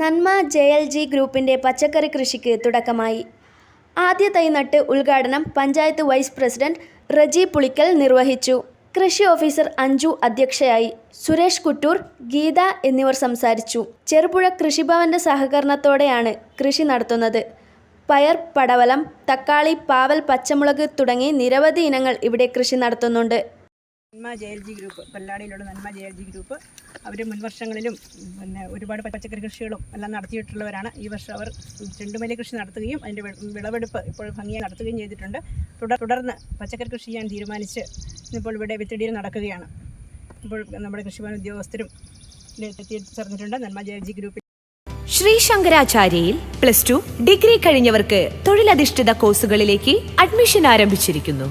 നന്മ J L G ഗ്രൂപ്പിന്റെ പച്ചക്കറി കൃഷിക്ക് തുടക്കമായി. ആദ്യ തൈ നട്ട് ഉദ്ഘാടനം പഞ്ചായത്ത് വൈസ് പ്രസിഡന്റ് റജി പുളിക്കൽ നിർവഹിച്ചു. കൃഷി ഓഫീസർ അഞ്ജു അധ്യക്ഷയായി സുരേഷ് കുട്ടൂർ ഗീത എന്നിവർ സംസാരിച്ചു. ചെറുപുഴ കൃഷിഭവന്റെ സഹകരണത്തോടെയാണ് കൃഷി നടത്തുന്നത്. പയർ പടവലം തക്കാളി പാവൽ പച്ചമുളക് തുടങ്ങി നിരവധി ഇനങ്ങൾ ഇവിടെ കൃഷി നടത്തുന്നുണ്ട്. Nanma J L G group പല്ലാടിയിലുള്ള Nanma J L G group അവർ മുൻവർഷങ്ങളിലും പിന്നെ ഒരുപാട് പച്ചക്കറി കൃഷികളും എല്ലാം നടത്തിയിട്ടുള്ളവരാണ്. ഈ വർഷം അവർ ചെണ്ടുമല്ലി കൃഷി നടത്തുകയും അതിന്റെ വിളവെടുപ്പ് ഇപ്പോൾ ഭംഗിയായി നടത്തുകയും ചെയ്തിട്ടുണ്ട്. തുടർ തുടർന്ന് പച്ചക്കറി കൃഷി ചെയ്യാൻ തീരുമാനിച്ച് ഇപ്പോൾ ഇവിടെ വിത്തിടിയിൽ നടക്കുകയാണ്. ഇപ്പോൾ നമ്മുടെ കൃഷിഭവൻ ഉദ്യോഗസ്ഥരും ചേർന്നിട്ടുണ്ട് നന്മ ജെ എൽ ജി ഗ്രൂപ്പിൽ. ശ്രീ ശങ്കരാചാര്യയിൽ പ്ലസ് ടു ഡിഗ്രി കഴിഞ്ഞവർക്ക് തൊഴിലധിഷ്ഠിത കോഴ്സുകളിലേക്ക് അഡ്മിഷൻ ആരംഭിച്ചിരിക്കുന്നു.